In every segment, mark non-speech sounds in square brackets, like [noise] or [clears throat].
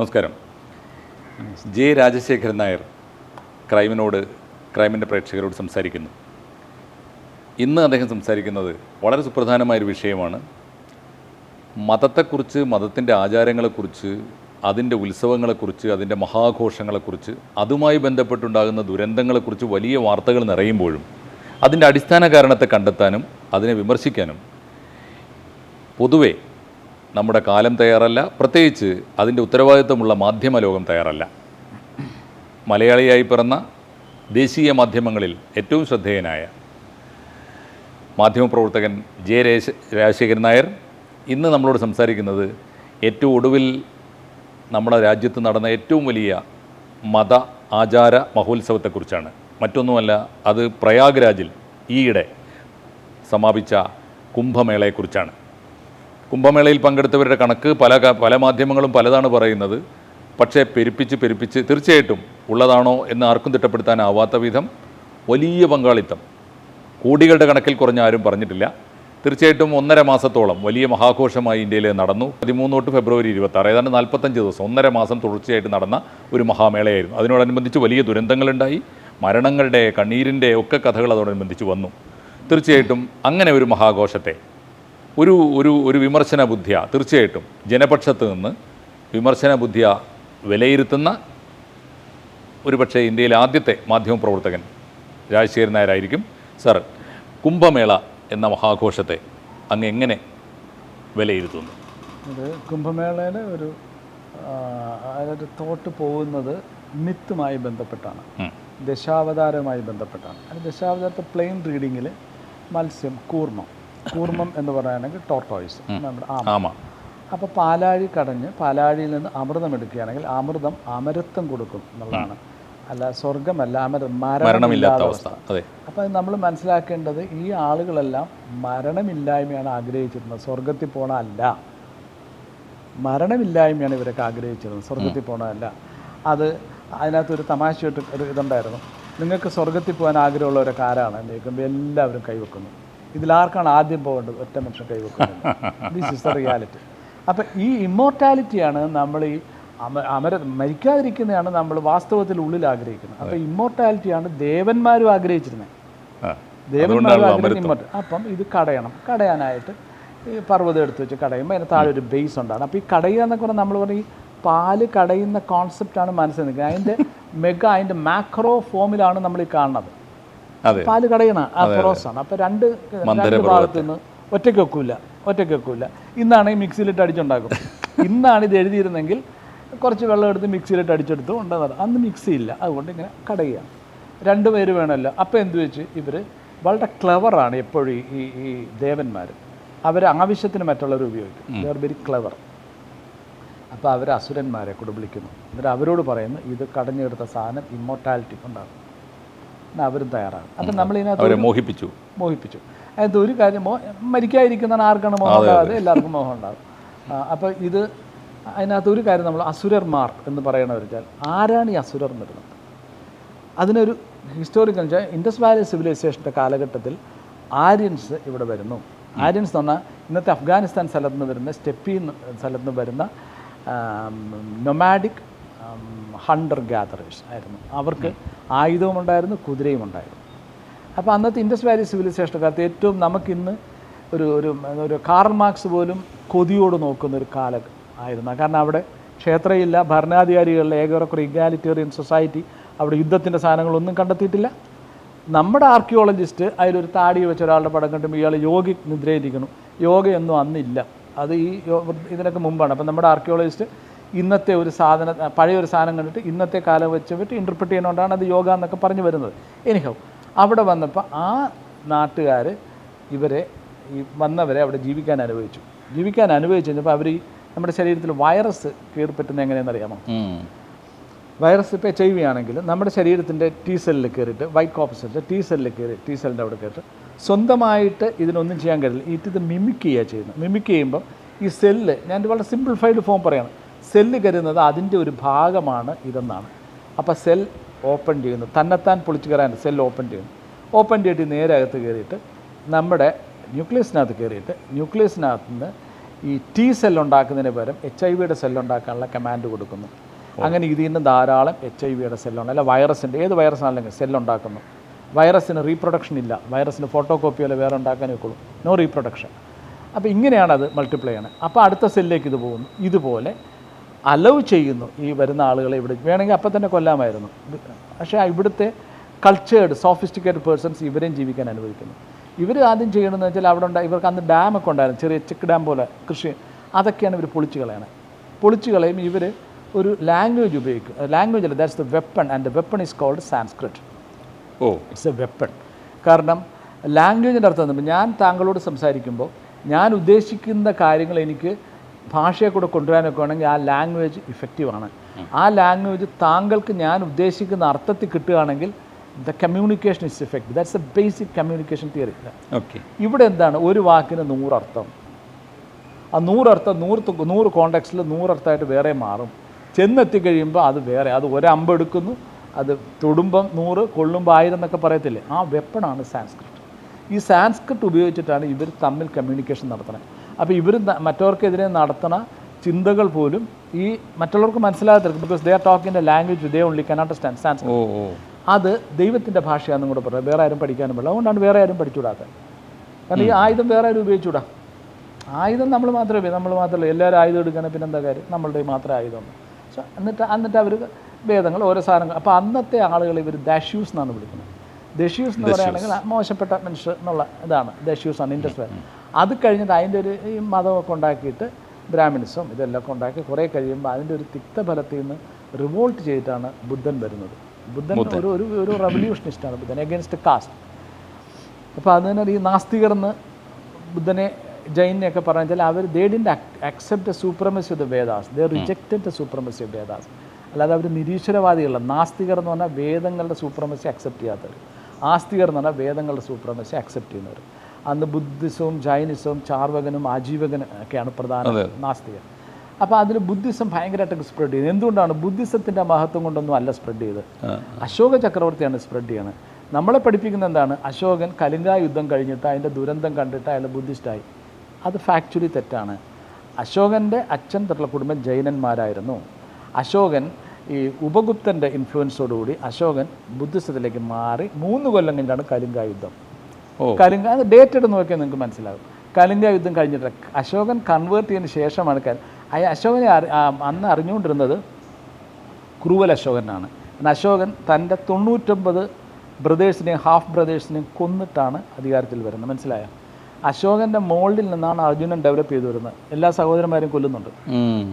നമസ്കാരം. ജെ രാജശേഖരൻ നായർ ക്രൈമിനോട് ക്രൈമിന്റെ പ്രേക്ഷകരോട് സംസാരിക്കുന്നു. ഇന്ന് അദ്ദേഹം സംസാരിക്കുന്നത് വളരെ സുപ്രധാനമായൊരു വിഷയമാണ്. മതത്തെക്കുറിച്ച് മതത്തിന്റെ ആചാരങ്ങളെക്കുറിച്ച് അതിന്റെ ഉത്സവങ്ങളെക്കുറിച്ച് അതിന്റെ മഹാഘോഷങ്ങളെക്കുറിച്ച് അതുമായി ബന്ധപ്പെട്ടുണ്ടാകുന്ന ദുരന്തങ്ങളെക്കുറിച്ച് വലിയ വാർത്തകൾ നിറയുമ്പോഴും അതിന്റെ അടിസ്ഥാന കാരണത്തെ കണ്ടെത്താനും അതിനെ വിമർശിക്കാനും പൊതുവെ നമ്മുടെ കാലം തയ്യാറല്ല. പ്രത്യേകിച്ച് അതിന്റെ ഉത്തരവാദിത്വമുള്ള മാധ്യമ ലോകം തയ്യാറല്ല. മലയാളിയായി പിറന്ന ദേശീയ മാധ്യമങ്ങളിൽ ഏറ്റവും ശ്രദ്ധേയനായ മാധ്യമപ്രവർത്തകൻ ജെ രേശ രാജശേഖരൻ നായർ. ഇന്ന് നമ്മളോട് സംസാരിക്കുന്നത് ഏറ്റവും ഒടുവിൽ നമ്മുടെ രാജ്യത്ത് നടന്ന ഏറ്റവും വലിയ മത ആചാര മഹോത്സവത്തെക്കുറിച്ചാണ്. മറ്റൊന്നുമല്ല അത് പ്രയാഗ്രാജിൽ ഈയിടെ സമാപിച്ച കുംഭമേളയെക്കുറിച്ചാണ്. കുംഭമേളയിൽ പങ്കെടുത്തവരുടെ കണക്ക് പല പല മാധ്യമങ്ങളും പലതാണ് പറയുന്നത്. പക്ഷേ പെരുപ്പിച്ച് പെരുപ്പിച്ച് തീർച്ചയായിട്ടും ഉള്ളതാണോ എന്ന് ആർക്കും തിട്ടപ്പെടുത്താനാവാത്ത വിധം വലിയ പങ്കാളിത്തം. കോടികളുടെ കണക്കിൽ കുറഞ്ഞ ആരും പറഞ്ഞിട്ടില്ല. തീർച്ചയായിട്ടും ഒന്നര മാസത്തോളം വലിയ മഹാഘോഷമായി ഇന്ത്യയിൽ നടന്നു. പതിമൂന്ന് തൊട്ട് ഫെബ്രുവരി ഇരുപത്തി ഏതാണ്ട് നാൽപ്പത്തഞ്ച് ദിവസം ഒന്നര മാസം തുടർച്ചയായിട്ട് നടന്ന ഒരു മഹാമേളയായിരുന്നു. അതിനോടനുബന്ധിച്ച് വലിയ ദുരന്തങ്ങളുണ്ടായി. മരണങ്ങളുടെ കണ്ണീരിന്റെ ഒക്കെ കഥകൾ അതോടനുബന്ധിച്ച് വന്നു. തീർച്ചയായിട്ടും അങ്ങനെ ഒരു മഹാഘോഷത്തെ ഒരു ഒരു ഒരു വിമർശന ബുദ്ധിയ തീർച്ചയായിട്ടും. ജനപക്ഷത്ത് നിന്ന് വിമർശന ബുദ്ധിയ വിലയിരുത്തുന്ന ഒരുപക്ഷെ ഇന്ത്യയിലെ ആദ്യത്തെ മാധ്യമപ്രവർത്തകൻ രാജശേഖരൻ നായരായിരിക്കും. സർ കുംഭമേള എന്ന മഹാഘോഷത്തെ അങ്ങ് എങ്ങനെ വിലയിരുത്തുന്നു? അത് കുംഭമേളയിൽ ഒരു അതായത് തോട്ട് പോകുന്നത് മിത്തുമായി ബന്ധപ്പെട്ടാണ്. ദശാവതാരവുമായി ബന്ധപ്പെട്ടാണ്. ദശാവതാരത്തെ പ്ലെയിൻ റീഡിങ്ങിൽ മത്സ്യം കൂർമ്മം കൂർമ്മം എന്ന് പറയുകയാണെങ്കിൽ ടോർട്ടോയ്സ് നമ്മുടെ ആമ. അപ്പൊ അപ്പോൾ പാലാഴി കടഞ്ഞ് പാലാഴിയിൽ നിന്ന് അമൃതം എടുക്കുകയാണെങ്കിൽ അമൃതം അമരത്വം കൊടുക്കും എന്നുള്ളതാണ്. അല്ല സ്വർഗമല്ല അമരം മരണമില്ലാത്ത അവസ്ഥ. അതെ. അപ്പോൾ നമ്മൾ മനസ്സിലാക്കേണ്ടത് ഈ ആളുകളെല്ലാം മരണമില്ലായ്മയാണ് ആഗ്രഹിച്ചിരുന്നത്. സ്വർഗത്തിൽ പോണ അല്ല. മരണമില്ലായ്മയാണ് ഇവരൊക്കെ ആഗ്രഹിച്ചിരുന്നത്. സ്വർഗത്തിൽ പോണതല്ല അത് അതിനകത്തൊരു തമാശയായിട്ട് ഒരു ഇതുണ്ടായിരുന്നു. നിങ്ങൾക്ക് സ്വർഗത്തിൽ പോകാൻ ആഗ്രഹമുള്ളവരൊക്കെ ആരാണ്? എന്ന് കേൾക്കുമ്പോൾ എല്ലാവരും കൈവെക്കുന്നു. ഇതിലാർക്കാണ് ആദ്യം പോകേണ്ടത് ഒറ്റ മനുഷ്യൻ കൈവെക്കുന്നത്? ദിസ് ഇസ് ദ റിയാലിറ്റി അപ്പം ഈ ഇമ്മോർട്ടാലിറ്റിയാണ് നമ്മൾ ഈ അമ അമര മരിക്കാതിരിക്കുന്നതാണ് നമ്മൾ വാസ്തവത്തിൽ ഉള്ളിൽ ആഗ്രഹിക്കുന്നത്. അപ്പം ഇമ്മോർട്ടാലിറ്റിയാണ് ദേവന്മാരും ആഗ്രഹിച്ചിരുന്നത്. ദേവന്മാരും ആഗ്രഹിക്കുന്ന ഇമ്മോർട്ടൽ അപ്പം ഇത് കടയണം. കടയാനായിട്ട് ഈ പർവതം എടുത്ത് വെച്ച് കടയുമ്പോൾ അതിന് താഴെ ഒരു ബേസ് ഉണ്ടാകും അപ്പോൾ ഈ കടയുക എന്നൊക്കെ പറഞ്ഞാൽ നമ്മൾ പറയും ഈ പാൽ കടയുന്ന കോൺസെപ്റ്റാണ് മനസ്സിൽ നിൽക്കുന്നത്. അതിന്റെ മെഗ അതിന്റെ മാക്രോ ഫോമിലാണ് നമ്മൾ ഈ കാണുന്നത്. പാൽ കടയണ ആ ആണ് അപ്പോൾ രണ്ട് രണ്ട് ഭാഗത്ത് നിന്ന് ഒറ്റയ്ക്ക് വെക്കൂല ഒറ്റയ്ക്ക് വെക്കൂല. ഇന്നാണ് ഈ മിക്സിയിലിട്ട് അടിച്ചുണ്ടാക്കും. ഇന്നാണ് ഇത് എഴുതിയിരുന്നെങ്കിൽ കുറച്ച് വെള്ളം എടുത്ത് മിക്സിയിലിട്ട് അടിച്ചെടുത്ത് കൊണ്ടുവന്നത്. അന്ന് മിക്സി ഇല്ല അതുകൊണ്ട് ഇങ്ങനെ കടയുക. രണ്ട് പേര് വേണമല്ലോ. അപ്പോൾ എന്ത് വെച്ച്? ഇവർ വളരെ ക്ലവറാണ് എപ്പോഴും ഈ- ഈ ദേവന്മാർ അവർ ആവശ്യത്തിന് മറ്റുള്ളവർ ഉപയോഗിക്കും. ദേ ആർ വെരി ക്ലവർ അപ്പോൾ അവർ അസുരന്മാരെ കൂടെ വിളിക്കുന്നു. എന്നിട്ട് അവരോട് പറയുന്നു ഇത് കടഞ്ഞെടുത്ത സാധനം ഇമ്മോർട്ടാലിറ്റി എന്നാൽ അവരും തയ്യാറാണ്. അപ്പം നമ്മളിതിനകത്ത് മോഹിപ്പിച്ചു. മോഹിപ്പിച്ചു. അതിനകത്ത് ഒരു കാര്യം മോ മരിക്കാതിരിക്കുന്നതാണ് ആർക്കാണ് മോഹം ഉണ്ടാകാതെ എല്ലാവർക്കും മോഹം ഉണ്ടാകും അപ്പോൾ ഇത് അതിനകത്ത് ഒരു കാര്യം നമ്മൾ അസുരന്മാർ എന്ന് പറയണവർ വെച്ചാൽ ആരാണ് ഈ അസുരർ വരുന്നത് അതിനൊരു ഹിസ്റ്റോറിക്കൽ വെച്ചാൽ ഇൻഡസ് വാലി സിവിലൈസേഷന്റെ കാലഘട്ടത്തിൽ ആര്യൻസ് ഇവിടെ വരുന്നു. ആര്യൻസ് എന്ന് പറഞ്ഞാൽ ഇന്നത്തെ അഫ്ഗാനിസ്ഥാൻ സ്ഥലത്ത് നിന്ന് വരുന്ന സ്റ്റെപ്പി സ്ഥലത്ത് നിന്ന് വരുന്ന നൊമാഡിക് ഹണ്ടർ ഗാദറേഴ്സ് ആയിരുന്നു. അവർക്ക് ആയുധവും ഉണ്ടായിരുന്നു കുതിരയും ഉണ്ടായിരുന്നു. അപ്പോൾ അന്നത്തെ ഇൻഡസ് വാലി സിവിലൈസേഷൻ കാലത്ത് ഏറ്റവും നമുക്കിന്ന് ഒരു ഒരു ഒരു കാർൽ മാർക്സ് പോലും കൊതിയോട് നോക്കുന്ന ഒരു കാലം ആയിരുന്നു. കാരണം അവിടെ ക്ഷേത്രമില്ല ഭരണാധികാരികളിലെ ഏകറക്കുറെ ഇഗാലിറ്റേറിയൻ സൊസൈറ്റി അവിടെ യുദ്ധത്തിന്റെ സാധനങ്ങളൊന്നും കണ്ടെത്തിയിട്ടില്ല. നമ്മുടെ ആർക്കിയോളജിസ്റ്റ് അതിലൊരു താടി വെച്ച ഒരാളുടെ പടം കണ്ടുമ്പോൾ ഇയാൾ യോഗി നിദ്രയിരിക്കണം യോഗയൊന്നും അന്നില്ല. അത് ഈ ഇതിനൊക്കെ മുമ്പാണ്. അപ്പം നമ്മുടെ ആർക്കിയോളജിസ്റ്റ് ഇന്നത്തെ ഒരു സാധന പഴയ ഒരു സാധനം കണ്ടിട്ട് ഇന്നത്തെ കാലം വെച്ച് വിട്ട് ഇന്റർപ്രിറ്റ് ചെയ്യുന്നതുകൊണ്ടാണ് അത് യോഗ എന്നൊക്കെ പറഞ്ഞു വരുന്നത്. എനിക്കോ അവിടെ വന്നപ്പോൾ ആ നാട്ടുകാർ ഇവരെ ഈ വന്നവരെ അവിടെ ജീവിക്കാൻ അനുഭവിച്ചു ജീവിക്കാൻ അനുഭവിച്ചു കഴിഞ്ഞപ്പോൾ അവർ ഈ നമ്മുടെ ശരീരത്തിൽ വൈറസ് കയറി പറ്റുന്നത് എങ്ങനെയാണെന്ന് അറിയാമോ? വൈറസ് ഇപ്പോൾ എച്ച് ഐ വി ആണെങ്കിൽ നമ്മുടെ ശരീരത്തിന്റെ ടി സെല്ലിൽ കയറിയിട്ട് വൈറ്റ് കോപ്പസിന്റെ ടി സെല്ലിൽ കയറി ടി സെല്ലിന്റെ അവിടെ കയറിയിട്ട് സ്വന്തമായിട്ട് ഇതിനൊന്നും ചെയ്യാൻ കഴിയില്ല. ഇത് ഇത് മിമിക് ചെയ്യുക ചെയ്യുന്നത്. മിമിക് ചെയ്യുമ്പം ഈ സെല്ല് ഞാൻ വളരെ സിംപ്ലിഫൈഡ് ഫോം പറയണം. സെല്ല് കരുതുന്നത് അതിന്റെ ഒരു ഭാഗമാണ് ഇതെന്നാണ്. അപ്പോൾ സെൽ ഓപ്പൺ ചെയ്യുന്നു. തന്നെത്താൻ പൊളിച്ച് കയറാൻ സെൽ ഓപ്പൺ ചെയ്യുന്നു. ഓപ്പൺ ചെയ്തിട്ട് നേരെ അകത്ത് കയറിയിട്ട് നമ്മുടെ ന്യൂക്ലിയസിനകത്ത് കയറിയിട്ട് ന്യൂക്ലിയസിനകത്ത് നിന്ന് ഈ ടി സെൽ ഉണ്ടാക്കുന്നതിന് പകരം എച്ച് ഐ വിയുടെ സെൽ ഉണ്ടാക്കാനുള്ള കമാൻഡ് കൊടുക്കുന്നു. അങ്ങനെ ഇതിൽ നിന്ന് ധാരാളം എച്ച് ഐ വിയുടെ സെല്ലുണ്ട് അല്ല വൈറസിന്റെ ഏത് വൈറസ് ആണെങ്കിലും സെല്ലുണ്ടാക്കുന്നു വൈറസിന് റീപ്രൊഡക്ഷൻ ഇല്ല. വൈറസിന് ഫോട്ടോ കോപ്പി അല്ല വേറെ ഉണ്ടാക്കാനേ ഒക്കുള്ളൂ നോ റീപ്രൊഡക്ഷൻ അപ്പോൾ ഇങ്ങനെയാണ് അത് മൾട്ടിപ്ലൈ ആണ് അപ്പോൾ അടുത്ത സെല്ലിലേക്ക് ഇത് പോകുന്നു. ഇതുപോലെ അലവ് ചെയ്യുന്നു ഈ വരുന്ന ആളുകളെ ഇവിടെ. വേണമെങ്കിൽ അപ്പം തന്നെ കൊല്ലാമായിരുന്നു. പക്ഷേ ഇവിടുത്തെ കൾച്ചേർഡ് സോഫിസ്റ്റിക്കേറ്റഡ് പേഴ്സൺസ് ഇവരെയും ജീവിക്കാൻ അനുവദിക്കുന്നു. ഇവർ ആദ്യം ചെയ്യണമെന്ന് വെച്ചാൽ അവിടെ ഉണ്ടായി ഇവർക്ക് അന്ന് ഡാമൊക്കെ ഉണ്ടായിരുന്നു. ചെറിയ ചെക്ക് ഡാം പോലെ കൃഷി. അതൊക്കെയാണ് ഇവർ പൊളിച്ചു കളയണത് പൊളിച്ചു കളയും ഇവർ ഒരു ലാംഗ്വേജ് ഉപയോഗിക്കും. ലാംഗ്വേജ് അല്ല that's the weapon and the weapon is called Sanskrit oh. It's a weapon കാരണം ലാംഗ്വേജിന്റെ അർത്ഥം ഞാൻ താങ്കളോട് സംസാരിക്കുമ്പോൾ ഞാൻ ഉദ്ദേശിക്കുന്ന കാര്യങ്ങൾ എനിക്ക് ഭാഷയെ കൂടെ കൊണ്ടുവരാനൊക്കെ ആ ലാംഗ്വേജ് ഇഫക്റ്റീവാണ് ആ ലാംഗ്വേജ് താങ്കൾക്ക് ഞാൻ ഉദ്ദേശിക്കുന്ന അർത്ഥത്തിൽ കിട്ടുകയാണെങ്കിൽ the communication is effect that's a basic communication theory okay ഇവിടെ എന്താണ്? ഒരു വാക്കിന് നൂറർത്ഥം. ആ നൂറർത്ഥം നൂറ് നൂറ് കോണ്ടാക്സിൽ നൂറർത്ഥമായിട്ട് വേറെ മാറും. ചെന്നെത്തി കഴിയുമ്പോൾ അത് വേറെ. അത് ഒരമ്പ് എടുക്കുന്നു അത് തൊടുമ്പം നൂറ് കൊള്ളുമ്പോൾ ആയിരം എന്നൊക്കെ പറയത്തില്ലേ? ആ വെപ്പണാണ് സാൻസ്ക്രിറ്റ് ഈ സാൻസ്ക്രിറ്റ് ഉപയോഗിച്ചിട്ടാണ് ഇവർ തമ്മിൽ കമ്മ്യൂണിക്കേഷൻ നടത്തുന്നത്. അപ്പോൾ ഇവർ മറ്റവർക്കെതിരെ നടത്തുന്ന ചിന്തകൾ പോലും ഈ മറ്റുള്ളവർക്ക് മനസ്സിലാകത്തില്ല because they are talking a language they only can understand sans അത് ദൈവത്തിന്റെ ഭാഷയാണെന്നും കൂടെ പറയുന്നത് വേറെ ആരും പഠിക്കാനും പാടില്ല. അതുകൊണ്ടാണ് വേറെ ആരും പഠിച്ചുകൂടാത്തത്. കാരണം ഈ ആയുധം വേറെ ആരും ഉപയോഗിച്ചുകൂടാ. ആയുധം നമ്മൾ മാത്രമേ നമ്മൾ മാത്രമല്ല എല്ലാവരും ആയുധം എടുക്കണം പിന്നെ എന്താ കാര്യം? നമ്മളുടെ മാത്രമേ ആയുധം സോ എന്നിട്ട് എന്നിട്ട് അവർ വേദങ്ങൾ ഓരോ സാധനങ്ങൾ അപ്പോൾ അന്നത്തെ ആളുകൾ ഇവർ ദശ്യൂസ് എന്നാണ് വിളിക്കുന്നത്. ദശ്യൂസ് എന്ന് പറയുകയാണെങ്കിൽ മോശപ്പെട്ട മനുഷ്യർ എന്നുള്ള ഇതാണ്. ദശ്യൂസ് ആണ് ഇൻഡസ് അത് കഴിഞ്ഞിട്ട് അതിന്റെ ഒരു ഈ മതമൊക്കെ ഉണ്ടാക്കിയിട്ട് ബ്രാഹ്മിൻസും ഇതെല്ലാം ഒക്കെ ഉണ്ടാക്കി കുറേ കഴിയുമ്പോൾ അതിന്റെ ഒരു തിക്തഫലത്തിൽ നിന്ന് റിവോൾട്ട് ചെയ്തിട്ടാണ് ബുദ്ധൻ വരുന്നത്. ബുദ്ധൻ ഒരു ഒരു ഒരു റവല്യൂഷനിസ്റ്റാണ് ബുദ്ധൻ എഗൻസ്റ്റ് കാസ്റ്റ് അപ്പോൾ അതിന് ഈ നാസ്തികർ എന്ന് ബുദ്ധനെ ജൈനെയൊക്കെ പറഞ്ഞാൽ അവർ they didn't accept supremacy of the Vedas they rejected the supremacy of Vedas അല്ലാതെ അവർ നിരീശ്വരവാദികളല്ല. നാസ്തികർ എന്ന് പറഞ്ഞാൽ വേദങ്ങളുടെ സൂപ്രമസി അക്സെപ്റ്റ് ചെയ്യാത്തവർ. ആസ്തികർ എന്ന് പറഞ്ഞാൽ വേദങ്ങളുടെ സൂപ്രമസി അക്സെപ്റ്റ് ചെയ്യുന്നവർ. അന്ന് ബുദ്ധിസവും ജൈനിസവും ചാർവകനും ആജീവകനും ഒക്കെയാണ് പ്രധാന നാസ്തികർ. അപ്പോൾ അതിൽ ബുദ്ധിസം ഭയങ്കരമായിട്ട് സ്പ്രെഡ് ചെയ്തു. എന്തുകൊണ്ടാണ് ബുദ്ധിസത്തിന്റെ മഹത്വം കൊണ്ടൊന്നും അല്ല സ്പ്രെഡ് ചെയ്ത് അശോക ചക്രവർത്തിയാണ് സ്പ്രെഡ് ചെയ്യണത്. നമ്മളെ പഠിപ്പിക്കുന്ന എന്താണ്? അശോകൻ കലിംഗ യുദ്ധം കഴിഞ്ഞിട്ട് അതിന്റെ ദുരന്തം കണ്ടിട്ട് അയാൾ ബുദ്ധിസ്റ്റായി. അത് ഫാക്ച്വലി തെറ്റാണ്. അശോകന്റെ അച്ഛൻ തൊട്ടുള്ള കുടുംബം ജൈനന്മാരായിരുന്നു. അശോകൻ ഈ ഉപഗുപ്തന്റെ ഇൻഫ്ലുവൻസോടുകൂടി അശോകൻ ബുദ്ധിസത്തിലേക്ക് മാറി മൂന്ന് കൊല്ലം കഴിഞ്ഞാണ് കലിംഗ യുദ്ധം കലിംഗ അത് ഡേറ്റ് എടുത്ത് നോക്കിയാൽ നിങ്ങൾക്ക് മനസ്സിലാകും. കലിംഗ യുദ്ധം കഴിഞ്ഞിട്ട് അശോകൻ കൺവേർട്ട് ചെയ്യുന്ന ശേഷമാണ് അയ അശോകനെ ആ, അന്ന് അറിഞ്ഞുകൊണ്ടിരുന്നത് ക്രൂവൽ അശോകനാണ്. അശോകൻ തന്റെ തൊണ്ണൂറ്റൊമ്പത് ബ്രദേഴ്സിനെയും ഹാഫ് ബ്രദേഴ്സിനെയും കൊന്നിട്ടാണ് അധികാരത്തിൽ വരുന്നത്. മനസ്സിലായോ? അശോകന്റെ മോൾഡിൽ നിന്നാണ് അർജുനൻ ഡെവലപ്പ് ചെയ്തു വരുന്നത്. എല്ലാ സഹോദരന്മാരെയും കൊല്ലുന്നുണ്ട്.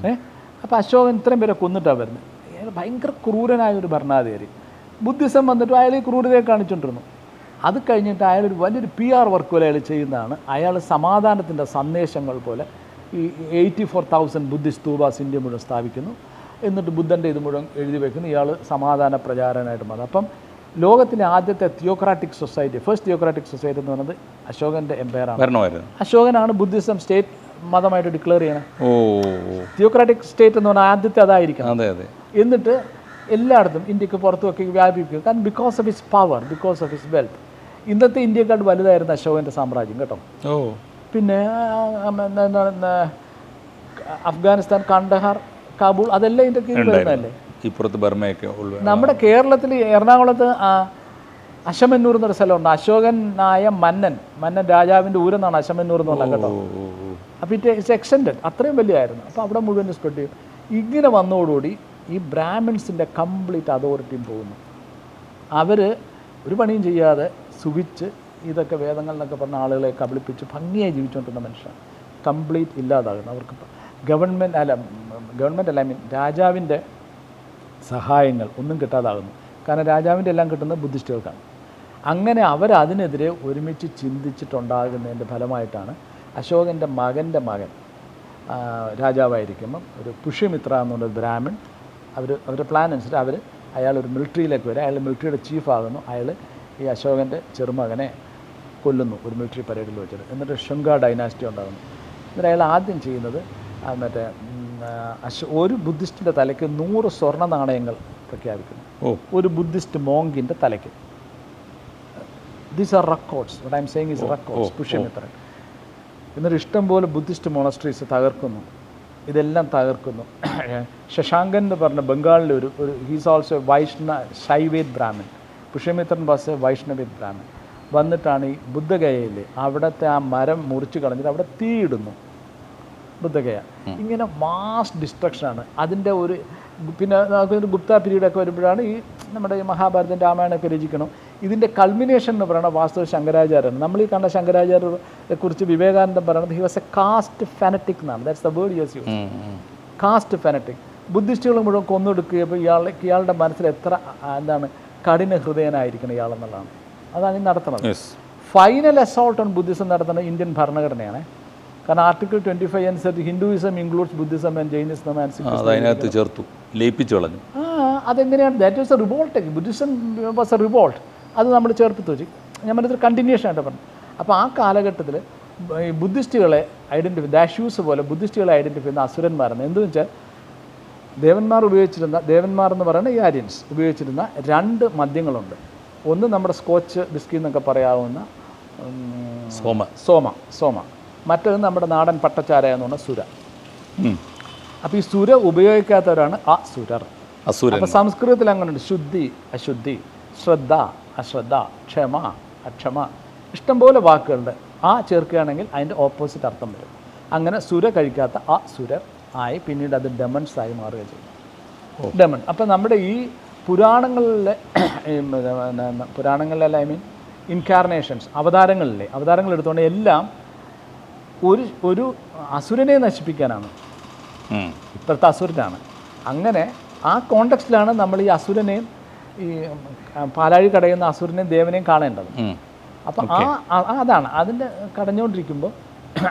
ഏഹ് അപ്പോൾ അശോകൻ ഇത്രയും പേരെ കൊന്നിട്ടാണ് വരുന്നത്. ഭയങ്കര ക്രൂരനായ ഒരു ഭരണാധികാരി. ബുദ്ധിസം വന്നിട്ട് അയാൾ ഈ ക്രൂരതയെ കാണിച്ചുകൊണ്ടിരുന്നു അത് കഴിഞ്ഞിട്ട് അയാൾ ഒരു വലിയൊരു പി ആർ വർക്ക് പോലെ അയാൾ ചെയ്യുന്നതാണ്. അയാൾ സമാധാനത്തിന്റെ സന്ദേശങ്ങൾ പോലെ ഈ eighty four thousand Buddhist stupas India മുഴുവൻ സ്ഥാപിക്കുന്നു. എന്നിട്ട് ബുദ്ധന്റെ ഇത് മുഴുവൻ എഴുതി വെക്കുന്നു. ഇയാൾ സമാധാന പ്രചാരനായിട്ട് മാറും അപ്പം ലോകത്തിലെ ആദ്യത്തെ theocratic society first theocratic society എന്ന് പറയുന്നത് അശോകന്റെ എംപയറാണ് അശോകനാണ് ബുദ്ധിസം സ്റ്റേറ്റ് മതമായിട്ട് ഡിക്ലെയർ ചെയ്യണം. തിയോക്രാറ്റിക് സ്റ്റേറ്റ് എന്ന് പറഞ്ഞാൽ ആദ്യത്തെ അതായിരിക്കണം. അതെ അതെ. എന്നിട്ട് എല്ലായിടത്തും ഇന്ത്യയ്ക്ക് പുറത്തുമൊക്കെ വ്യാപിപ്പിക്കുക. കാരണം because of his power because of his wealth ഇന്നത്തെ ഇന്ത്യക്കാട് വലുതായിരുന്നു അശോകന്റെ സാമ്രാജ്യം കേട്ടോ. ഓ. പിന്നെ എന്താണ്, അഫ്ഗാനിസ്ഥാൻ കണ്ടഹാർ കാബൂൾ അതെല്ലാം ഇതിന്റെ കീഴിൽ വരുന്നതല്ലേ? ഇപ്പുറത്ത് ബർമയൊക്കെ നമ്മുടെ കേരളത്തിൽ എറണാകുളത്ത് അശമന്നൂർ എന്നൊരു സ്ഥലമുണ്ട്. അശോകനായ മന്നൻ മന്നൻ രാജാവിന്റെ ഊരെന്നാണ് അശമന്നൂർ എന്ന് പറഞ്ഞാൽ കേട്ടോ. അപ്പോൾ ഇറ്റ് ഇറ്റ്സ് എക്സ്റ്റൻഡ് അത്രയും വലിയതായിരുന്നു. അപ്പോൾ അവിടെ മുഴുവൻ സ്പ്രെഡ് ചെയ്യും. ഇങ്ങനെ വന്നതോടുകൂടി ഈ ബ്രാഹ്മിൺസിന്റെ കംപ്ലീറ്റ് അതോറിറ്റിയും പോകുന്നു. അവർ ഒരു പണിയും ചെയ്യാതെ സുഖിച്ച് ഇതൊക്കെ വേദങ്ങൾ എന്നൊക്കെ പറഞ്ഞ ആളുകളെ കബളിപ്പിച്ച് ഭംഗിയായി ജീവിച്ചുകൊണ്ടിരുന്ന മനുഷ്യരാണ് കംപ്ലീറ്റ് ഇല്ലാതാകുന്നു. അവർക്ക് ഗവൺമെന്റ് അല്ല ഗവൺമെന്റ് അല്ല ഐ മീൻ രാജാവിന്റെ സഹായങ്ങൾ ഒന്നും കിട്ടാതാകുന്നു. കാരണം രാജാവിന്റെ എല്ലാം കിട്ടുന്നത് ബുദ്ധിസ്റ്റുകൾക്കാണ്. അങ്ങനെ അവരതിനെതിരെ ഒരുമിച്ച് ചിന്തിച്ചിട്ടുണ്ടാകുന്നതിന്റെ ഫലമായിട്ടാണ് അശോകന്റെ മകന്റെ മകൻ രാജാവായിരിക്കുമ്പം ഒരു പുഷ്യമിത്ര എന്നുള്ള ബ്രാഹ്മൺ. അവർ അവരുടെ പ്ലാൻ അനുസരിച്ച് അവർ അയാൾ ഒരു മിലിറ്ററിയിലേക്ക് വരും. അയാൾ മിലിറ്ററിയുടെ ചീഫാകുന്നു അയാൾ ഈ അശോകന്റെ ചെറുമകനെ കൊല്ലുന്നു ഒരു മിലിറ്ററി പരേഡിൽ വെച്ചിട്ട്. എന്നിട്ട് ശുങ്ക ഡൈനാസ്റ്റി ഉണ്ടാകുന്നു. എന്നിട്ട് അയാൾ ആദ്യം ചെയ്യുന്നത് മറ്റേ അശോ ഒരു ബുദ്ധിസ്റ്റിന്റെ തലയ്ക്ക് നൂറ് സ്വർണ നാണയങ്ങൾ പ്രഖ്യാപിക്കുന്നു. ഒരു ബുദ്ധിസ്റ്റ് മോങ്കിന്റെ തലയ്ക്ക്. These are records what I'm saying is records Pushyamitran എന്നിട്ട് ഇഷ്ടം പോലെ ബുദ്ധിസ്റ്റ് മോണസ്ട്രീസ് തകർക്കുന്നു. ഇതെല്ലാം തകർക്കുന്നു. [clears throat] ശശാങ്കൻ എന്ന് പറഞ്ഞ ബംഗാളിലെ ഒരു ഒരു ഹീസ് ഓൾസോ വൈഷ്ണ ശൈവേദ് ബ്രാഹ്മൺ പുഷ്യമിത്രൻ ബസ് വൈഷ്ണവിത്രാണ്. വന്നിട്ടാണ് ഈ ബുദ്ധഗയയിൽ അവിടുത്തെ ആ മരം മുറിച്ച് കളഞ്ഞിട്ട് അവിടെ തീയിടുന്നു. ബുദ്ധഗയ. ഇങ്ങനെ മാസ് ഡിസ്ട്രക്ഷനാണ്. അതിന്റെ ഒരു പിന്നെ നമുക്ക് ഗുപ്ത പീരീഡൊക്കെ വരുമ്പോഴാണ് ഈ നമ്മുടെ ഈ മഹാഭാരതം രാമായണമൊക്കെ രചിക്കണം. ഇതിന്റെ കൾമിനേഷൻ എന്ന് പറയുന്നത് വാസ്തവ ശങ്കരാചാര്യാണ് നമ്മൾ ഈ കണ്ട ശങ്കരാചാര്യരെ കുറിച്ച് വിവേകാനന്ദം പറയുന്നത് he was a caste fanatic എന്നാണ്. That's the word use you um, um. Caste ഫാനറ്റിക് ബുദ്ധിസ്റ്റുകൾ മുഴുവൻ കൊന്നൊടുക്കുകയപ്പോൾ ഇയാളെ ഇയാളുടെ മനസ്സിൽ എത്ര എന്താണ് കഠിന ഹൃദയനായിരിക്കണം ഇയാളെന്നുള്ളതാണ് അതാണ് ഈ നടത്തുന്നത്. ഫൈനൽ അസോൾട്ട് ഓൺ ബുദ്ധിസം നടത്തുന്ന ഇന്ത്യൻ ഭരണഘടനയാണ്. കാരണം ആർട്ടിക്കിൾ ട്വന്റി ഫൈവ് അനുസരിച്ച് Hinduism includes Buddhism and Jainism അതിനകത്ത് ചേർത്തു. ലയിപ്പിച്ചു കളഞ്ഞു. അതെങ്ങനെയാണ്? That was a revolt Buddhism was a revolt അത് നമ്മൾ ചേർത്ത് വെച്ചു. ഞാൻ പറഞ്ഞത് കണ്ടിന്യൂഷൻ ആയിട്ട് പറഞ്ഞു. അപ്പോൾ ആ കാലഘട്ടത്തിൽ ഈ ബുദ്ധിസ്റ്റുകളെ ഐഡന്റിഫൈ ദാഷ്യൂസ് പോലെ ബുദ്ധിസ്റ്റുകളെ ഐഡന്റിഫൈ ചെയ്യുന്ന അസുരന്മാരാണ് എന്തെന്ന് വെച്ചാൽ ദേവന്മാർ ഉപയോഗിച്ചിരുന്ന ദേവന്മാർ എന്ന് പറയുന്ന ഈ ആര്യൻസ് ഉപയോഗിച്ചിരുന്ന രണ്ട് മദ്യങ്ങളുണ്ട്. ഒന്ന് നമ്മുടെ സ്കോച്ച് ബിസ്കി എന്നൊക്കെ പറയാവുന്ന സോമ. സോമ സോമ. മറ്റൊന്ന് നമ്മുടെ നാടൻ പട്ടച്ചാര എന്ന് പറഞ്ഞ സുര. അപ്പോൾ ഈ സുര ഉപയോഗിക്കാത്തവരാണ് ആ സുരർ. അസുരൻ. അപ്പോൾ സംസ്കൃതത്തിൽ അങ്ങനെയുണ്ട്. ശുദ്ധി അശുദ്ധി ശ്രദ്ധ അശ്രദ്ധ ക്ഷമ അക്ഷമ. ഇഷ്ടംപോലെ വാക്കുകളുണ്ട്. ആ ചേർക്കുകയാണെങ്കിൽ അതിന്റെ ഓപ്പോസിറ്റ് അർത്ഥം വരും. അങ്ങനെ സുര കഴിക്കാത്ത ആ സുരർ ആയി പിന്നീട് അത് ഡെമൺസ് ആയി മാറുക ചെയ്യും ഡെമൺ അപ്പം നമ്മുടെ ഈ പുരാണങ്ങളിലെ പുരാണങ്ങളിലെ പുരാണങ്ങളിലല്ല ഐ മീൻ ഇൻകാർണേഷൻസ് അവതാരങ്ങളിലെ അവതാരങ്ങൾ എടുത്തുകൊണ്ട് എല്ലാം ഒരു ഒരു അസുരനെ നശിപ്പിക്കാനാണ്. ഇപ്പോഴത്തെ അസുരനാണ്. അങ്ങനെ ആ കോണ്ടെക്സ്റ്റിലാണ് നമ്മൾ ഈ അസുരനെയും ഈ പാലാഴി കടയുന്ന അസുരനെയും ദേവനെയും കാണേണ്ടത്. അപ്പം ആ- അതാണ്. അതിന്റെ കടഞ്ഞുകൊണ്ടിരിക്കുമ്പോൾ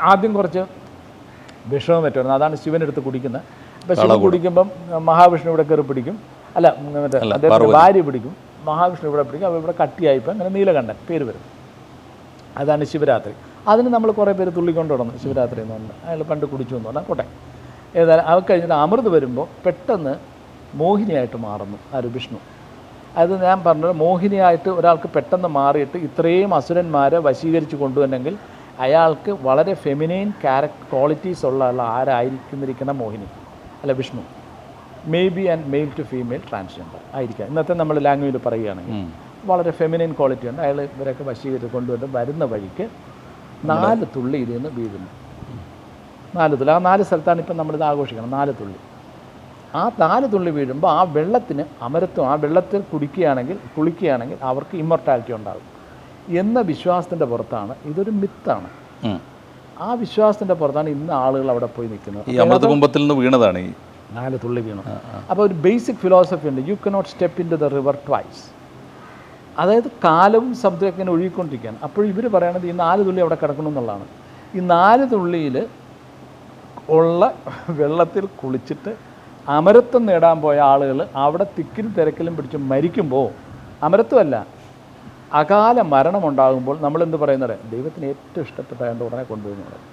ആദ്യം കുറച്ച് വിഷമം പറ്റുമായിരുന്നു അതാണ് ശിവൻ എടുത്ത് കുടിക്കുന്നത്. അപ്പം ശിവൻ കുടിക്കുമ്പം മഹാവിഷ്ണു ഇവിടെ കയറി പിടിക്കും. അല്ല മറ്റേ അദ്ദേഹത്തിന്റെ ഭാര്യ പിടിക്കും. മഹാവിഷ്ണു ഇവിടെ പിടിക്കും. അപ്പോൾ ഇവിടെ കട്ടിയായിപ്പോൾ അങ്ങനെ നീലകണ്ഠൻ പേര് വരും. അതാണ് ശിവരാത്രി. അതിന് നമ്മൾ കുറേ പേര് തുള്ളിക്കൊണ്ട് തുടങ്ങും ശിവരാത്രി എന്ന് പറഞ്ഞാൽ അയാൾ പണ്ട് കുടിച്ചു എന്ന് പറഞ്ഞാൽ കോട്ടെ ഏതായാലും അത് കഴിഞ്ഞിട്ട് അമൃത് വരുമ്പോൾ പെട്ടെന്ന് മോഹിനിയായിട്ട് മാറുന്നു ആര്? വിഷ്ണു. അത് ഞാൻ പറഞ്ഞത് മോഹിനിയായിട്ട് ഒരാൾക്ക് പെട്ടെന്ന് മാറിയിട്ട് ഇത്രയും അസുരന്മാരെ വശീകരിച്ച് കൊണ്ടുവന്നെങ്കിൽ അയാൾക്ക് വളരെ ഫെമിനൈൻ ക്യാരക്ടർ ക്വാളിറ്റീസ് ഉള്ള ആൾ ആരായിരിക്കുന്നിരിക്കുന്ന മോഹിനി അല്ല Vishnu. Maybe and male to female transgender ആയിരിക്കാം. ഇന്നത്തെ നമ്മൾ ലാംഗ്വേജിൽ പറയുകയാണെങ്കിൽ വളരെ ഫെമിനൈൻ ക്വാളിറ്റി ഉണ്ട്. അയാൾ ഇവരൊക്കെ വശീകരിച്ച് കൊണ്ടുവന്ന് വരുന്ന വഴിക്ക് നാല് തുള്ളി ഇതിൽ നിന്ന് വീഴുന്നു. നാല് തുള്ളി. ആ നാല് സ്ഥലത്താണ് ഇപ്പം നമ്മളിത് ആഘോഷിക്കണം നാല് തുള്ളി. ആ നാല് തുള്ളി വീഴുമ്പോൾ ആ വെള്ളത്തിന് അമരത്വം ആ വെള്ളത്തിൽ കുടിക്കുകയാണെങ്കിൽ കുളിക്കുകയാണെങ്കിൽ അവർക്ക് ഇമ്മോർട്ടാലിറ്റി ഉണ്ടാകും. എന്ന വിശ്വാസത്തിന്റെ പുറത്താണ്. ഇതൊരു മിത്താണ്. ആ വിശ്വാസത്തിന്റെ പുറത്താണ് ഇന്ന് ആളുകൾ അവിടെ പോയി നിൽക്കുന്നത്. ഈ നിന്ന് വീണതാണ് ഈ. നാല് തുള്ളി വീണു. അപ്പോൾ ഒരു ബേസിക് ഫിലോസഫി ഉണ്ട്. You cannot step into the river twice അതായത് കാലവും ശബ്ദമൊക്കെ ഇങ്ങനെ ഒഴുകിക്കൊണ്ടിരിക്കുകയാണ്. അപ്പോൾ ഇവർ പറയണത് ഈ നാല് തുള്ളി അവിടെ കിടക്കണം എന്നുള്ളതാണ്. ഈ നാല് തുള്ളിയിൽ ഉള്ള വെള്ളത്തിൽ കുളിച്ചിട്ട് അമരത്വം നേടാൻ പോയ ആളുകൾ അവിടെ തിക്കിലും തിരക്കിലും പിടിച്ച് മരിക്കുമ്പോൾ അമരത്വമല്ല അകാല മരണമുണ്ടാകുമ്പോൾ നമ്മൾ എന്ത് പറയുന്നത്? ദൈവത്തിന് ഏറ്റവും ഇഷ്ടപ്പെട്ട അയാളുടെ ഉടനെ കൊണ്ടുപോയി പറയും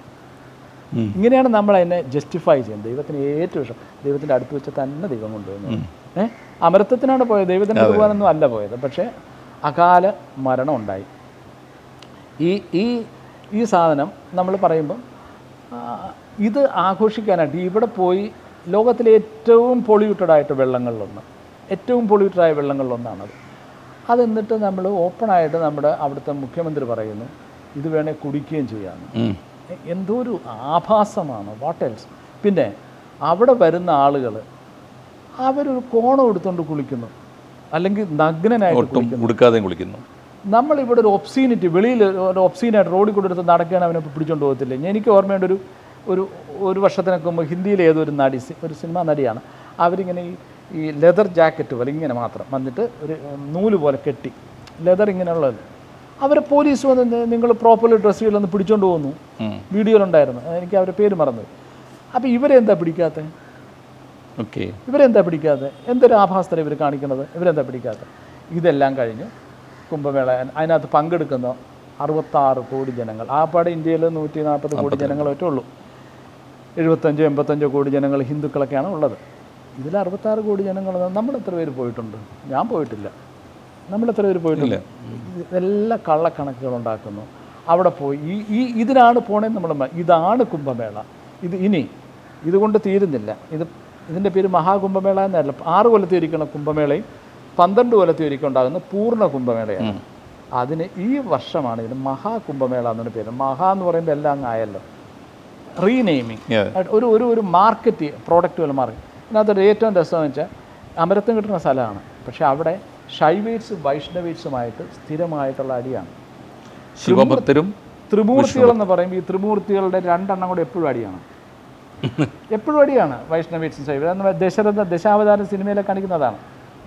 ഇങ്ങനെയാണ് നമ്മൾ അതിനെ ജസ്റ്റിഫൈ ചെയ്യുന്നത്. ദൈവത്തിന് ഏറ്റവും ഇഷ്ടം. ദൈവത്തിന്റെ അടുത്ത് വെച്ച് തന്നെ ദൈവം കൊണ്ടുപോയി ഏഹ് അമരത്വത്തിനാണ് പോയത്. ദൈവത്തിന്റെ പോകാനൊന്നും അല്ല പോയത്. പക്ഷേ അകാല മരണം ഉണ്ടായി ഈ ഈ ഈ സാധനം നമ്മൾ പറയുമ്പം ഇത് ആഘോഷിക്കാനായിട്ട് ഇവിടെ പോയി ലോകത്തിലെ ഏറ്റവും പൊളിയൂട്ടഡായിട്ട് വെള്ളങ്ങളിലൊന്ന് ഏറ്റവും പൊളിയൂട്ടഡായ വെള്ളങ്ങളിലൊന്നാണത്. അത് നമ്മൾ ഓപ്പണായിട്ട് നമ്മുടെ അവിടുത്തെ മുഖ്യമന്ത്രി പറയുന്നു ഇത് വേണേൽ കുടിക്കുകയും ചെയ്യാമെന്ന്. എന്തോ ഒരു ആഭാസമാണ്. വാട്ട് എൽസ് പിന്നെ അവിടെ വരുന്ന ആളുകൾ അവരൊരു കോണം എടുത്തുകൊണ്ട് കുളിക്കുന്നു. അല്ലെങ്കിൽ നഗ്നനായിട്ട് കുളിക്കുന്നു. നമ്മൾ ഇവിടെ ഒരു ഒപ്സീനിറ്റി വെളിയിൽ ഒരു ഒപ്സീനായിട്ട് റോഡിൽ കൂടെ എടുത്ത് നടക്കുകയാണ് അവനെ പിടിച്ചോണ്ട് പോകത്തില്ല? എനിക്ക് ഓർമ്മയുണ്ട് ഒരു ഒരു ഒരു വർഷത്തിനൊക്കെ മുമ്പ് ഹിന്ദിയിലെ നടി ഒരു സിനിമാ നടിയാണ്. അവരിങ്ങനെ ഈ ഈ ലെതർ ജാക്കറ്റ് പോലെ ഇങ്ങനെ മാത്രം വന്നിട്ട് ഒരു നൂൽ പോലെ കെട്ടി. ലെതർ ഇങ്ങനെയുള്ളത് അവരെ പോലീസ് വന്ന് നിങ്ങൾ പ്രോപ്പർലി ഡ്രസ്സുകളൊന്ന് പിടിച്ചോണ്ട് പോകുന്നു. വീഡിയോയിലുണ്ടായിരുന്നു. എനിക്ക് അവരുടെ പേര് മറന്നു. അപ്പോൾ ഇവരെന്താ പിടിക്കാത്തത് ഓക്കെ. ഇവരെന്താ പിടിക്കാതെ എന്തൊരു ആഭാസത്തിൽ ഇവർ കാണിക്കുന്നത്? ഇവരെന്താ പിടിക്കാതെ ഇതെല്ലാം കഴിഞ്ഞ് കുംഭമേള അതിനകത്ത് പങ്കെടുക്കുന്ന അറുപത്താറ് കോടി ജനങ്ങൾ. ആ പാടെ ഇന്ത്യയിൽ നൂറ്റി നാൽപ്പത് കോടി ജനങ്ങളൊറ്റേ ഉള്ളൂ. എഴുപത്തഞ്ചോ എൺപത്തഞ്ചോ കോടി ജനങ്ങൾ ഹിന്ദുക്കളൊക്കെയാണ് ഉള്ളത്. ഇതിൽ അറുപത്താറ് കോടി ജനങ്ങൾ നമ്മൾ എത്ര പേര് പോയിട്ടുണ്ട്? ഞാൻ പോയിട്ടില്ല. നമ്മൾ എത്ര പേര് പോയിട്ടില്ല ഇതെല്ലാം കള്ളക്കണക്കുകൾ ഉണ്ടാക്കുന്നു. അവിടെ പോയി. ഈ ഈ ഇതിനാണ് പോണേന്ന് നമ്മൾ ഇതാണ് കുംഭമേള. ഇത് ഇനി ഇതുകൊണ്ട് തീരുന്നില്ല. ഇത് ഇതിന്റെ പേര് മഹാകുംഭമേള എന്നല്ല. ആറ് കൊല്ലത്തെ ഇരിക്കുന്ന കുംഭമേളയും പന്ത്രണ്ട് കൊല്ലത്തെ ഒരിക്കൽ ഉണ്ടാകുന്ന പൂർണ കുംഭമേളയാണ്. അതിന് ഈ വർഷമാണ് ഇതിന് മഹാകുംഭമേള എന്നൊരു പേര്. മഹാ എന്ന് പറയുമ്പോൾ എല്ലാം ആയല്ലോ. റീനെയിമിങ്. ഒരു ഒരു ഒരു മാർക്കറ്റ് പ്രോഡക്റ്റ് പോലെ മാറി. ഇതിനകത്തൊരു ഏറ്റവും രസമെന്ന് വെച്ചാൽ അമരത്വം കിട്ടുന്ന സ്ഥലമാണ്. പക്ഷേ അവിടെ ഷൈവേറ്റ്സും വൈഷ്ണവേറ്റ്സുമായിട്ട് സ്ഥിരമായിട്ടുള്ള അടിയാണ്. ശിവഭക്തരും ത്രിമൂർത്തികൾ എന്ന് പറയുമ്പോൾ ഈ ത്രിമൂർത്തികളുടെ രണ്ടെണ്ണം കൂടെ എപ്പോഴും അടിയാണ്. എപ്പോഴും അടിയാണ് വൈഷ്ണവേറ്റ്സും ശൈവ ദശരഥ ദശാവതാര സിനിമയിലെ കാണിക്കുന്നതാണ്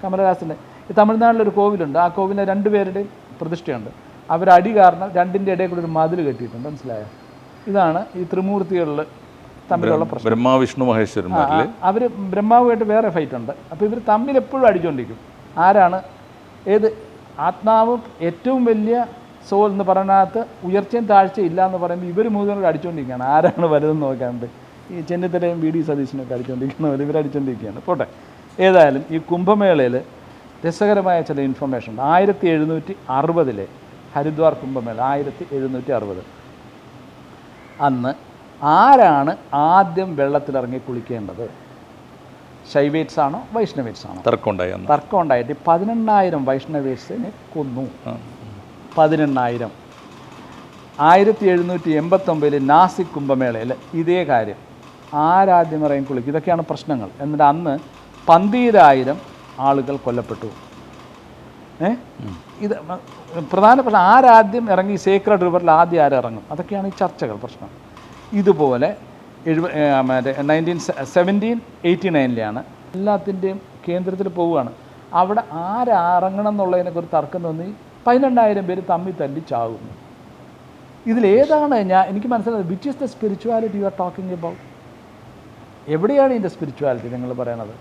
കമലഹാസന്റെ ഈ തമിഴ്നാട്ടിലൊരു കോവിലുണ്ട്. ആ കോവിലിന് രണ്ടുപേരുടെയും പ്രതിഷ്ഠയുണ്ട്. അവരടി കാരണം രണ്ടിന്റെ ഇടയിൽ കൂടി ഒരു മതിൽ കെട്ടിയിട്ടുണ്ട്. മനസ്സിലായോ? ഇതാണ് ഈ ത്രിമൂർത്തികളിൽ തമ്മിലുള്ള പ്രശ്നം. ബ്രഹ്മാവിഷ്ണു വിഷ്ണു മഹേശ്വരന്മാരിൽ അവർ ബ്രഹ്മാവുമായിട്ട് വേറെ ഫൈറ്റ് ഉണ്ട്. അപ്പോൾ ഇവർ തമ്മിൽ എപ്പോഴും അടിച്ചുകൊണ്ടിരിക്കും ആരാണ്? ഏത്? ആത്മാവ് ഏറ്റവും വലിയ സോൾ എന്ന് പറയുന്നതിനകത്ത് ഉയർച്ചയും താഴ്ചയും ഇല്ല എന്ന് പറയുമ്പോൾ ഇവർ കൂടെ അടിച്ചുകൊണ്ടിരിക്കുകയാണ് ആരാണ് വലുതെന്ന് നോക്കാണ്ട്? ഈ ചെന്നിത്തലയും വി ഡി സതീശനൊക്കെ അടിച്ചുകൊണ്ടിരിക്കുന്നവർ ഇവർ അടിച്ചുകൊണ്ടിരിക്കുകയാണ് പോട്ടെ. ഏതായാലും ഈ കുംഭമേളയിൽ രസകരമായ ചില ഇൻഫർമേഷൻ ഉണ്ട്. ആയിരത്തി എഴുന്നൂറ്റി അറുപതിലെ ഹരിദ്വാർ കുംഭമേള. ആയിരത്തി എഴുന്നൂറ്റി അറുപത്. അന്ന് ആരാണ് ആദ്യം വെള്ളത്തിലിറങ്ങി കുളിക്കേണ്ടത്? ശൈവേറ്റ്സ് ആണോ വൈഷ്ണവേറ്റ്സ് ആണോ? തർക്കമുണ്ടായി തർക്കമുണ്ടായിട്ട് പതിനെണ്ണായിരം വൈഷ്ണവേഴ്സിനെ കൊന്നു. പതിനെണ്ണായിരം. ആയിരത്തി എഴുന്നൂറ്റി എൺപത്തൊമ്പതിൽ നാസിക് കുംഭമേളയിൽ ഇതേ കാര്യം. ആരാദ്യം ഇറങ്ങി കുളിക്കും? ഇതൊക്കെയാണ് പ്രശ്നങ്ങൾ. എന്നിട്ട് അന്ന് പന്തീരായിരം ആളുകൾ കൊല്ലപ്പെട്ടു. ഏ? ഇത് പ്രധാന പ്രധാനപ്പെട്ട ആരാദ്യം ഇറങ്ങി സേക്രഡ് റിവറിൽ ആദ്യം ആരിറങ്ങും അതൊക്കെയാണ് ഈ ചർച്ചകൾ പ്രശ്നം. ഇതുപോലെ എഴുപ മറ്റേ നയന്റീൻ സെവന്റീൻ എയ്റ്റി നയനിലാണ് എല്ലാത്തിന്റെയും കേന്ദ്രത്തിൽ പോവുകയാണ്. അവിടെ ആരാറങ്ങണം എന്നുള്ളതിനൊക്കെ ഒരു തർക്കം തോന്നി പതിനെണ്ണായിരം പേര് തമ്മി തല്ലി ചാകുന്നു ഇതിലേതാണ് ഞാൻ എനിക്ക് മനസ്സിലായത് which is the spirituality you are talking about എവിടെയാണ് ഇതിന്റെ സ്പിരിച്വാലിറ്റി നിങ്ങൾ പറയണത്?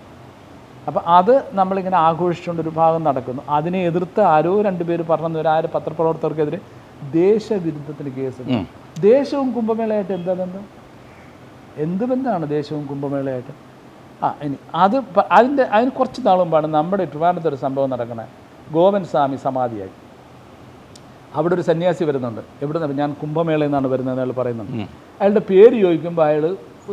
അപ്പോൾ അത് നമ്മളിങ്ങനെ ആഘോഷിച്ചുകൊണ്ട് ഒരു ഭാഗം നടക്കുന്നു. അതിനെ എതിർത്ത് ആരോ രണ്ടുപേര് പറഞ്ഞു ഒരു ആര് പത്രപ്രവർത്തകർക്കെതിരെ ദേശവിരുദ്ധത്തിന് കേസ് ദേശവും കുംഭമേളയായിട്ട് എന്താ ബന്ധം? എന്ത് ബന്ധമാണ് ദേശവും കുംഭമേളയായിട്ട്? ആ ഇനി അത് അതിന്റെ അതിന് കുറച്ച് നാൾ മുമ്പാണ് നമ്മുടെ ട്രിവാൻഡ്രത്ത് ഒരു സംഭവം നടക്കണേ. ഗോവൻ സ്വാമി സമാധിയായി. അവിടെ ഒരു സന്യാസി വരുന്നുണ്ട്. എവിടെ നിന്ന് ഞാൻ കുംഭമേളയിൽ നിന്നാണ് വരുന്നത് അയാൾ പറയുന്നുണ്ട്. അയാളുടെ പേര് ചോദിക്കുമ്പോൾ അയാൾ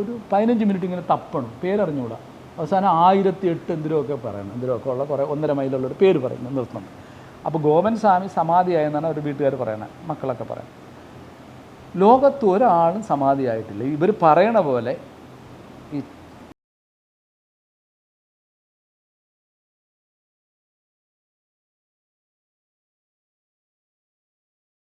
ഒരു പതിനഞ്ച് മിനിറ്റ് ഇങ്ങനെ തപ്പണം. പേരറിഞ്ഞുകൂടാ അവസാനം ആയിരത്തി എട്ട് എന്തിനൊക്കെ പറയണം. എന്തിനൊക്കെ ഉള്ള കുറേ ഒന്നര മൈലുള്ള ഒരു പേര് പറയുന്നത് നിർത്തണം. അപ്പോൾ ഗോവൻ സ്വാമി സമാധിയായെന്നാണ് ഒരു വീട്ടുകാർ പറയണത് മക്കളൊക്കെ പറയുന്നത് ലോകത്ത് ഒരാളും സമാധിയായിട്ടില്ല. ഇവർ പറയണ പോലെ